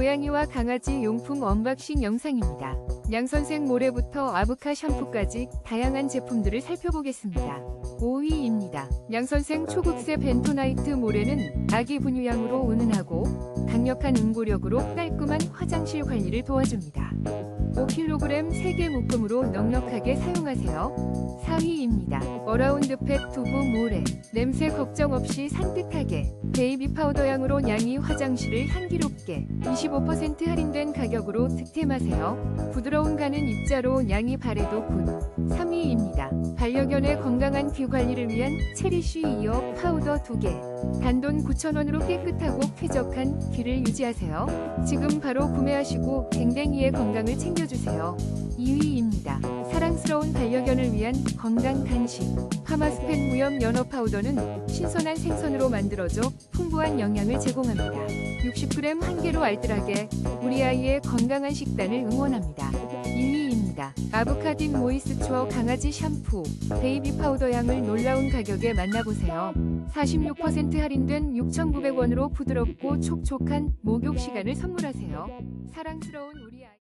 고양이와 강아지 용품 언박싱 영상입니다. 양선생 모래부터 아부카 샴푸까지 다양한 제품들을 살펴보겠습니다. 5위입니다. 양선생 초급세 벤토나이트 모래는 아기 분유량으로 은은하고 강력한 응고력으로 깔끔한 화장실 관리를 도와줍니다. 5kg 3개 묶음으로 넉넉하게 사용하세요. 4위입니다. 어라운드 펫 두부 모래. 냄새 걱정 없이 산뜻하게. 베이비 파우더 향으로 양이 화장실을 향기롭게. 25% 할인된 가격으로 득템하세요. 부드러운 가는 입자로 양이 발에도 굿. 3위입니다. 반려견의 건강한 귀 관리를 위한 체리쉬 이어 파우더 2개. 단돈 9,000원으로 깨끗하고 쾌적한 귀를 유지하세요. 지금 바로 구매하시고 댕댕이의 건강을 챙겨주세요. 2위입니다. 위한 건강 간식. 파마스펜 무염 연어 파우더는 신선한 생선으로 만들어져 풍부한 영양을 제공합니다. 60g 한 개로 알뜰하게 우리 아이의 건강한 식단을 응원합니다. 2위입니다. 아보카딘 모이스처 강아지 샴푸, 베이비 파우더 향을 놀라운 가격에 만나보세요. 46% 할인된 6,900원으로 부드럽고 촉촉한 목욕 시간을 선물하세요. 사랑스러운 우리 아이